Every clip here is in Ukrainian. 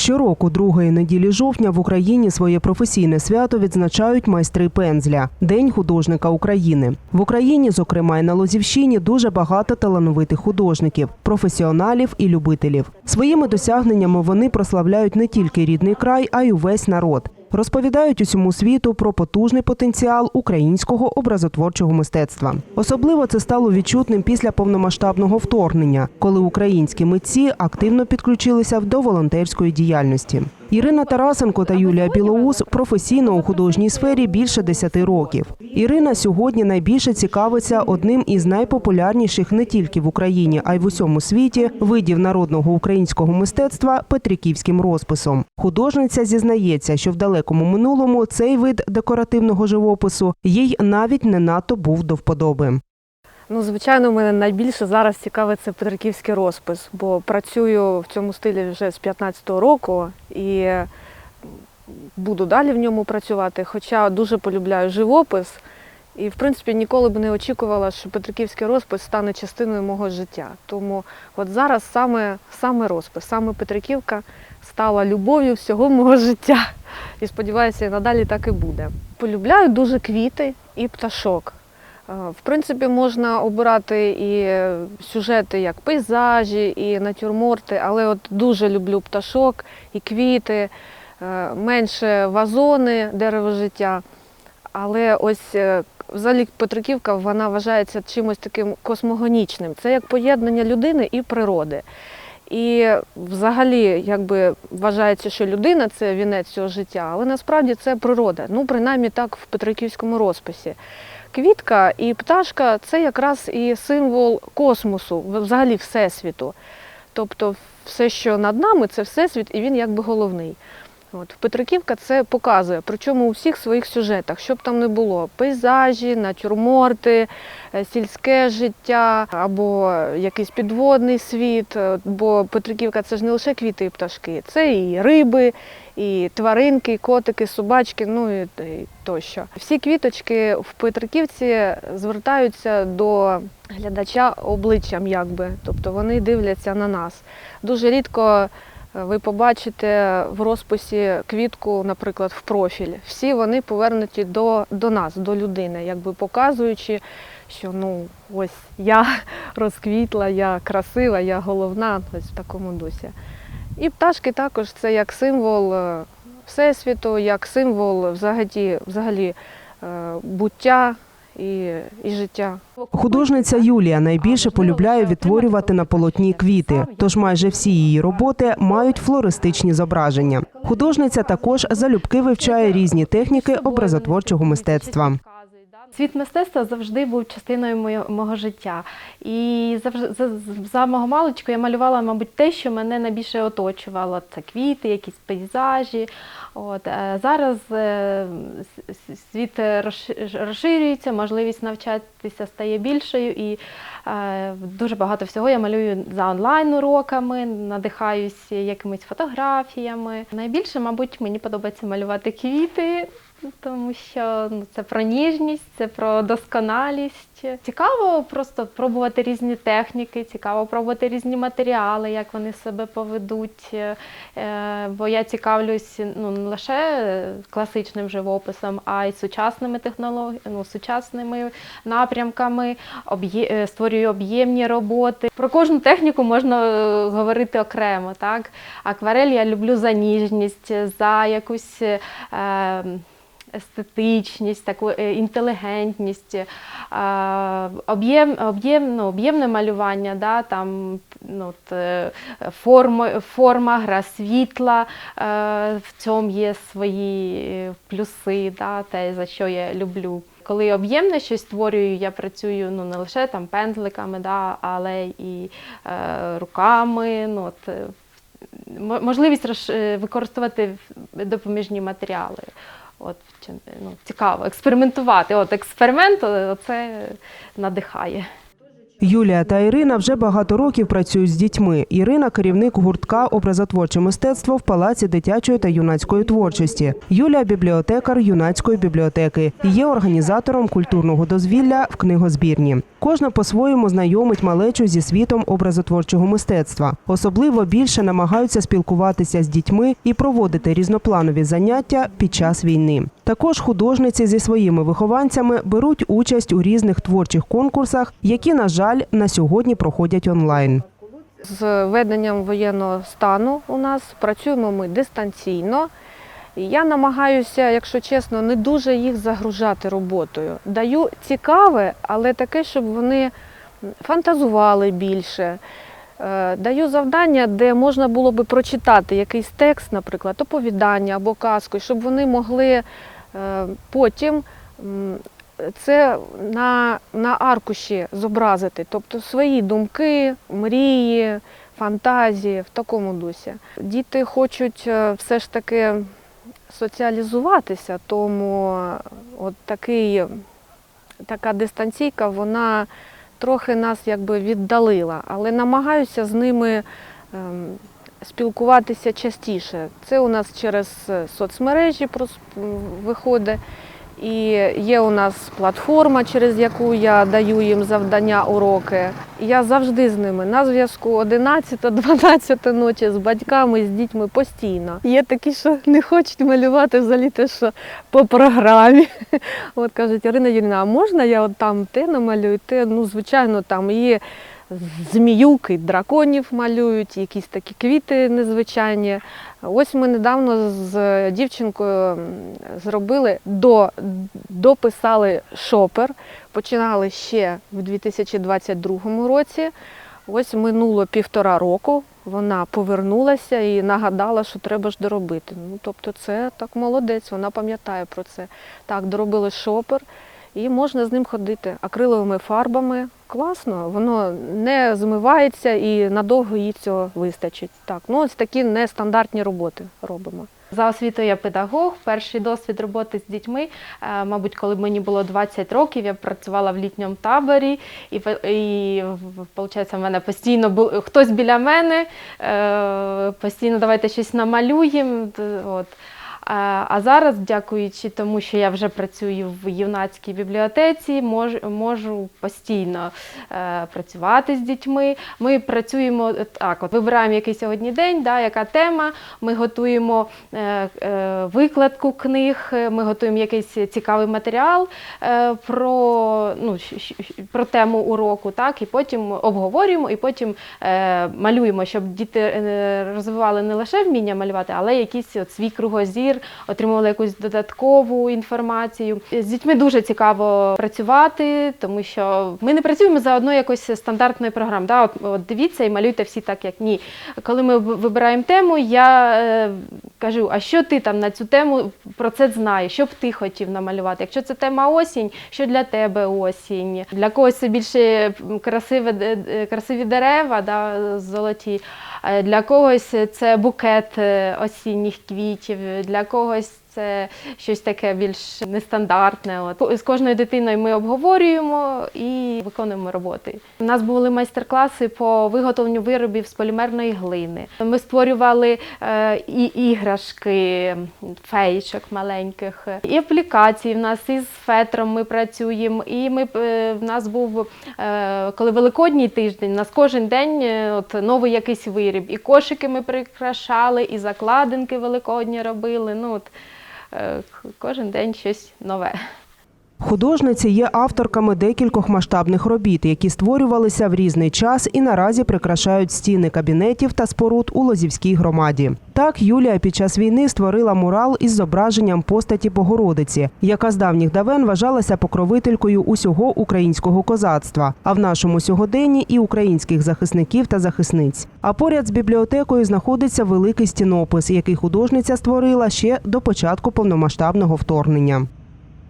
Щороку, другої неділі жовтня, в Україні своє професійне свято відзначають майстри пензля День художника України. В Україні, зокрема і на Лозівщині, дуже багато талановитих художників, професіоналів і любителів. Своїми досягненнями вони прославляють не тільки рідний край, а й увесь народ. Розповідають усьому світу про потужний потенціал українського образотворчого мистецтва. Особливо це стало відчутним після повномасштабного вторгнення, коли українські митці активно підключилися до волонтерської діяльності. Ірина Тарасенко та Юлія Білоус професійно у художній сфері більше 10 років. Ірина сьогодні найбільше цікавиться одним із найпопулярніших не тільки в Україні, а й в усьому світі видів народного українського мистецтва петриківським розписом. Художниця зізнається, що в далекому минулому цей вид декоративного живопису їй навіть не надто був до вподоби. Ну, звичайно, мене найбільше зараз цікавить це петриківський розпис, бо працюю в цьому стилі вже з 15-го року і буду далі в ньому працювати. Хоча дуже полюбляю живопис. І, в принципі, ніколи б не очікувала, що петриківський розпис стане частиною мого життя. Тому от зараз саме, саме розпис, саме Петриківка стала любов'ю всього мого життя. І сподіваюся, і надалі так і буде. Полюбляю дуже квіти і пташок. Е, В принципі, можна обирати і сюжети як пейзажі, і натюрморти, але от дуже люблю пташок і квіти, е, менше вазони, дерево життя. Але ось е, взагалі Петриківка вона вважається чимось таким космогонічним. Це як поєднання людини і природи. І взагалі, якби вважається, що людина це вінець цього життя, але насправді це природа. Ну, принаймні так в Петриківському розписі. Квітка і пташка це якраз і символ космосу, взагалі всесвіту. Тобто все, що над нами, це всесвіт, і він якби головний. От Петриківка це показує, причому у всіх своїх сюжетах, що б там не було: пейзажі, натюрморти, е, сільське життя або якийсь підводний світ. Е, Бо Петриківка це ж не лише квіти і пташки, це і риби, і тваринки, і котики, собачки, ну і, тощо. Всі квіточки в Петриківці звертаються до глядача обличчям, якби, тобто вони дивляться на нас. Дуже рідко ви побачите в розписі квітку, наприклад, в профіль. Всі вони повернуті до, до нас, до людини, якби показуючи, що ну ось я розквітла, я красива, я головна, ось в такому дусі. І пташки також це як символ е, всесвіту, як символ взагалі, взагалі е, буття і, і життя. Художниця Юлія найбільше полюбляє відтворювати на полотні квіти, тож майже всі її роботи мають флористичні зображення. Художниця також залюбки вивчає різні техніки образотворчого мистецтва. Світ мистецтва завжди був частиною моє- мого життя. І завжди за, за мого маличку я малювала, мабуть, те, що мене найбільше оточувало. Це квіти, якісь пейзажі. От е, зараз е, світ розширюється, можливість навчатися стає більшою, і е, дуже багато всього я малюю за онлайн уроками, надихаюсь якимись фотографіями. Найбільше, мабуть, мені подобається малювати квіти. Тому що ну, це про ніжність, це про досконалість. Цікаво просто пробувати різні техніки, цікаво пробувати різні матеріали, як вони себе поведуть. Бо я цікавлюсь ну, не лише класичним живописом, а й сучасними технологіями, ну, сучасними напрямками, е, створюю об'ємні роботи. Про кожну техніку можна е, говорити окремо. Так? Акварель я люблю за ніжність, за якусь. Е, естетичність, таку е, інтелігентність, е, об'єм, об'єм, ну, об'ємне малювання, да, там, ну, от, е, форма, форма, гра світла, в цьому є свої плюси, да, те, за що я люблю. Коли об'ємне щось створюю, я працюю ну, не лише там пензликами, да, але і е, руками. Ну, от, можливість використовувати допоміжні матеріали. От ну, цікаво, експериментувати. От експеримент, це надихає. Юлія та Ірина вже багато років працюють з дітьми. Ірина керівник гуртка образотворче мистецтво в палаці дитячої та юнацької творчості. Юлія бібліотекар юнацької бібліотеки є організатором культурного дозвілля в книгозбірні. Кожна по-своєму знайомить малечу зі світом образотворчого мистецтва. Особливо більше намагаються спілкуватися з дітьми і проводити різнопланові заняття під час війни. Також художниці зі своїми вихованцями беруть участь у різних творчих конкурсах, які, на жаль, на сьогодні проходять онлайн. З введенням воєнного стану у нас працюємо ми дистанційно. Я намагаюся, якщо чесно, не дуже їх загружати роботою. Даю цікаве, але таке, щоб вони фантазували більше. Е, Даю завдання, де можна було би прочитати якийсь текст, наприклад, оповідання або казку, щоб вони могли потім це на, на аркуші зобразити, тобто свої думки, мрії, фантазії в такому дусі. Діти хочуть е, все ж таки соціалізуватися, тому от такий, така дистанційка, вона трохи нас якби віддалила, але намагаюся з ними ем, спілкуватися частіше. Це у нас через е, соцмережі виходить. І є у нас платформа, через яку я даю їм завдання, уроки. Я завжди з ними на зв'язку 11-12 ночі з батьками, з дітьми постійно. Є такі, що не хочуть малювати взагалі те, що по програмі. От кажуть, Ірина Юріна, а можна я от там те намалюю? Те, ну, звичайно, там є зміюки, драконів малюють, якісь такі квіти незвичайні. Ось ми недавно з дівчинкою зробили, до, дописали шопер, починали ще в 2022 році. Ось минуло півтора року, вона повернулася і нагадала, що треба ж доробити. Ну, тобто це так молодець, вона пам'ятає про це. Так, доробили шопер і можна з ним ходити акриловими фарбами. Класно, воно не змивається і надовго їй цього вистачить. Так, ну ось такі нестандартні роботи робимо. За освітою я педагог. Перший досвід роботи з дітьми, е, мабуть, коли мені було 20 років, я працювала в літньому таборі, і, і виходить, в мене постійно був хтось біля мене, е, постійно давайте щось намалюємо. От. А зараз, дякуючи тому, що я вже працюю в юнацькій бібліотеці, мож, можу постійно е, працювати з дітьми. Ми працюємо так, от вибираємо який сьогодні день, да, яка тема. Ми готуємо е, е, викладку книг, ми готуємо якийсь цікавий матеріал про, ну, про тему уроку, так, і потім обговорюємо, і потім малюємо, щоб діти розвивали не лише вміння малювати, але якийсь от свій кругозір, отримували якусь додаткову інформацію. З дітьми дуже цікаво працювати, тому що ми не працюємо за одною якоюсь стандартною програмою. Да? От, от дивіться і малюйте всі так, як ні. Коли ми вибираємо тему, я е, кажу, а що ти там на цю тему про це знаєш? Що б ти хотів намалювати? Якщо це тема осінь, що для тебе осінь? Для когось це більше красиве, де- красиві дерева, да, золоті. Е, Для когось це букет е, осінніх квітів, для когось це щось таке більш нестандартне. От. З кожною дитиною ми обговорюємо і виконуємо роботи. У нас були майстер-класи по виготовленню виробів з полімерної глини. Ми створювали е, і іграшки, феєчок маленьких, і аплікації. В нас із фетром ми працюємо. І ми е, в нас був е, коли великодній тиждень, у нас кожен день от новий якийсь виріб. І кошики ми прикрашали, і закладинки великодні робили. Ну от кожен день щось нове. Художниці є авторками декількох масштабних робіт, які створювалися в різний час і наразі прикрашають стіни кабінетів та споруд у Лозівській громаді. Так, Юлія під час війни створила мурал із зображенням постаті Богородиці, яка з давніх давен вважалася покровителькою усього українського козацтва, а в нашому сьогоденні і українських захисників та захисниць. А поряд з бібліотекою знаходиться великий стінопис, який художниця створила ще до початку повномасштабного вторгнення.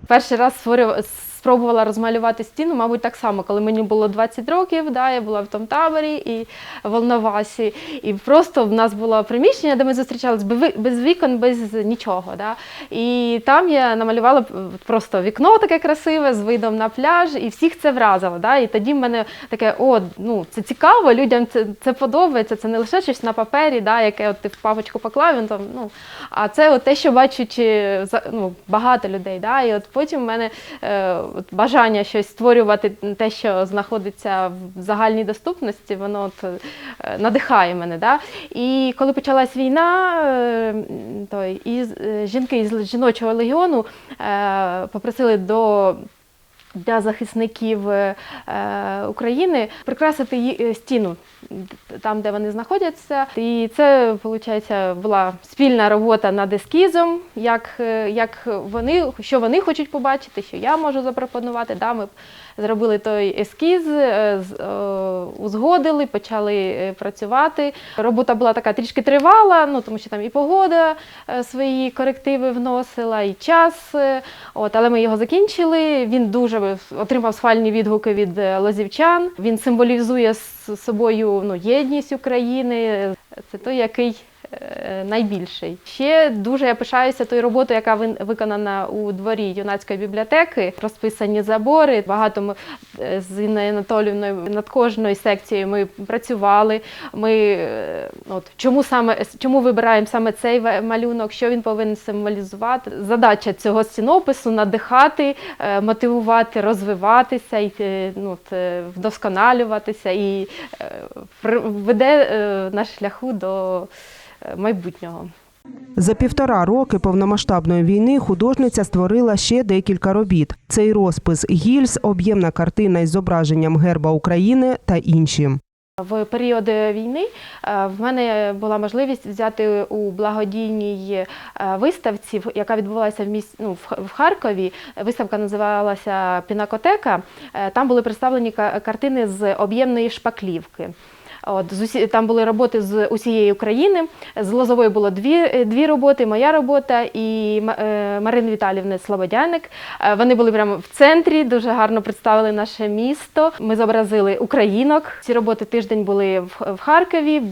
Перший раз створювала, спробувала розмалювати стіну, мабуть, так само, коли мені було 20 років, да, я була в тому таборі і в Волновасі. І просто в нас було приміщення, де ми зустрічалися без вікон, без нічого. Да. І там я намалювала просто вікно таке красиве з видом на пляж, і всіх це вразило. Да. І тоді в мене таке, о, ну це цікаво, людям це, це подобається. Це не лише щось на папері, да, яке от ти в папочку поклав, він там, ну, а це от те, що бачать е, ну, багато людей. Да. І от потім в мене е, от бажання щось створювати, те, що знаходиться в загальній доступності, воно от, е, надихає мене. Да. І коли почалась війна, е, той, і е, жінки із жіночого легіону попросили до для захисників е, е, України прикрасити е, стіну там, де вони знаходяться. І це, виходить, була спільна робота над ескізом, як, як вони, що вони хочуть побачити, що я можу запропонувати. Да, ми зробили той ескіз, е, е, узгодили, почали е, працювати. Робота була така трішки тривала, ну тому що там і погода свої корективи вносила, і час. От, але ми його закінчили. Він дуже отримав схвальні відгуки від лозівчан. Він символізує з собою ну, єдність України. Це той, який найбільший. Ще дуже я пишаюся тою роботою, яка виконана у дворі юнацької бібліотеки. Розписані забори. Багато ми е, з Інною Анатоліївною над кожною секцією ми працювали. Ми е, от чому саме чому вибираємо саме цей малюнок, що він повинен символізувати? Задача цього стінопису надихати, е, мотивувати, розвиватися і е, ну, е, вдосконалюватися і е, веде е, на шляху до е, майбутнього. За півтора роки повномасштабної війни художниця створила ще декілька робіт. Цей розпис гільз, об'ємна картина із зображенням герба України та інші. В період війни е, в мене була можливість взяти у благодійній е, виставці, яка відбувалася в місті ну, в Харкові. Виставка називалася Пінакотека. Е, Там були представлені картини з об'ємної шпаклівки. От, з усі, там були роботи з усієї України. З Лозової було дві, е, дві роботи, моя робота і е, Марини Віталівни Слободяник. Е, Вони були прямо в центрі, дуже гарно представили наше місто. Ми зобразили українок. Ці роботи тиждень були в, Харкові.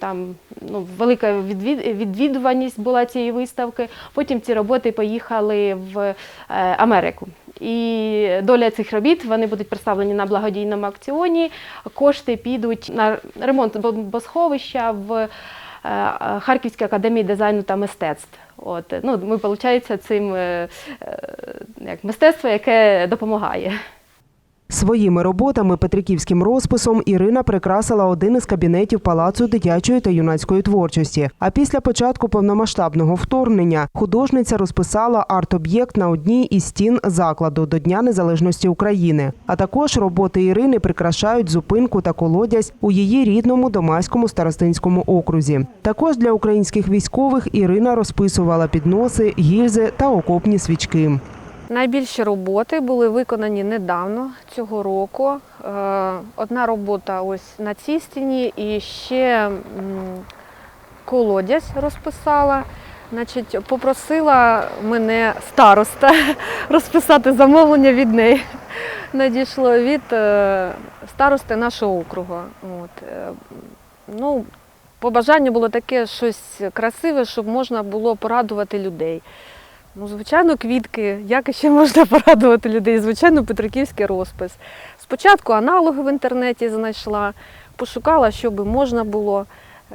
Там ну, велика відвід, відвідуваність була цієї виставки. Потім ці роботи поїхали в Америку. І доля цих робіт вони будуть представлені на благодійному акціоні. Кошти підуть на ремонт бомбосховища в е, Харківській академії дизайну та мистецтв. От, ну, ми, виходить, цим е, е, як мистецтво, яке допомагає. Своїми роботами петриківським розписом Ірина прикрасила один із кабінетів Палацу дитячої та юнацької творчості. А після початку повномасштабного вторгнення художниця розписала арт-об'єкт на одній із стін закладу до Дня Незалежності України. А також роботи Ірини прикрашають зупинку та колодязь у її рідному Домаському старостинському окрузі. Також для українських військових Ірина розписувала підноси, гільзи та окопні свічки. Найбільші роботи були виконані недавно цього року. Е, Одна робота ось на цій стіні і ще колодязь розписала. Значить, попросила мене староста розписати замовлення від неї. Надійшло від е, старости нашого округу. От. е, Ну, побажання було таке щось красиве, щоб можна було порадувати людей. Ну, звичайно, квітки. Як ще можна порадувати людей? Звичайно, петриківський розпис. Спочатку аналоги в інтернеті знайшла, пошукала, що би можна було е,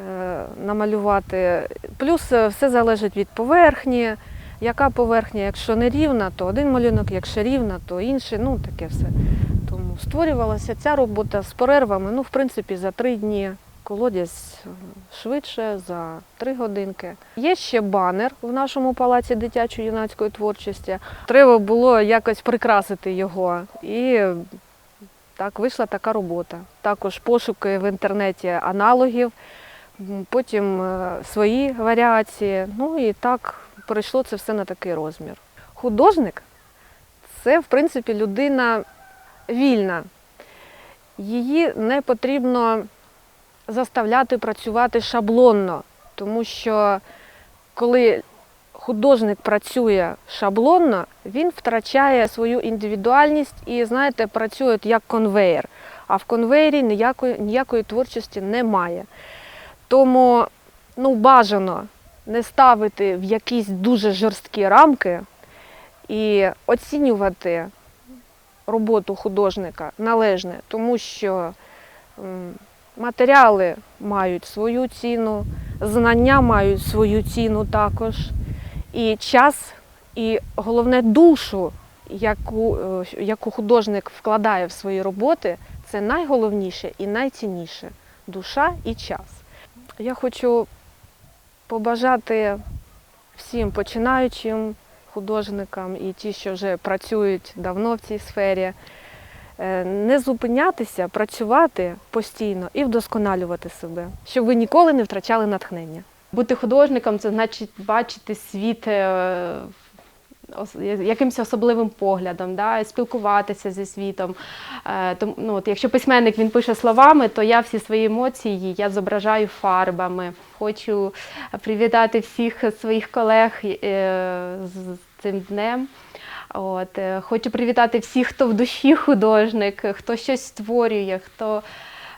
намалювати. Плюс е, все залежить від поверхні. Яка поверхня, якщо не рівна, то один малюнок, якщо рівна, то інший. Ну, таке все. Тому створювалася ця робота з перервами, ну, в принципі, за три дні. Колодязь е, швидше за три годинки. Є ще банер в нашому палаці дитячої юнацької творчості. Треба було якось прикрасити його. І так вийшла така робота. Також пошуки в інтернеті аналогів, потім е, свої варіації. Ну і так перейшло це все на такий розмір. Художник це, в принципі, людина вільна. Її не потрібно заставляти працювати шаблонно, тому що коли художник працює шаблонно, він втрачає свою індивідуальність і, знаєте, працює як конвейер. А в конвейері ніякої, ніякої творчості немає. Тому ну, бажано не ставити в якісь дуже жорсткі рамки і оцінювати роботу художника належне, тому що матеріали мають свою ціну, знання мають свою ціну також, і час, і головне душу, яку, е, яку художник вкладає в свої роботи, це найголовніше і найцінніше душа і час. Я хочу побажати всім починаючим художникам і ті, що вже працюють давно в цій сфері, не зупинятися, працювати постійно і вдосконалювати себе, щоб ви ніколи не втрачали натхнення. Бути художником це значить бачити світ е, якимось особливим поглядом, да, спілкуватися зі світом. Е, ну, от, якщо письменник він пише словами, то я всі свої емоції я зображаю фарбами. Хочу привітати всіх своїх колег е, з цим днем. От, е, хочу привітати всіх, хто в душі художник, хто щось створює, хто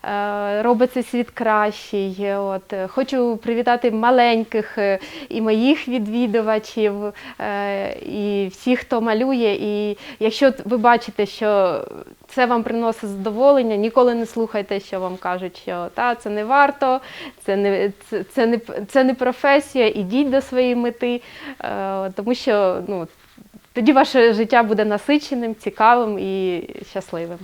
е, робить цей світ кращий. От, е, хочу привітати маленьких і моїх відвідувачів, і всіх, хто малює. І якщо ви бачите, що це вам приносить задоволення, ніколи не слухайте, що вам кажуть, що та це не варто, це не, це, це не, це не професія, ідіть до своєї мети, тому що ну, тоді ваше життя буде насиченим, цікавим і щасливим.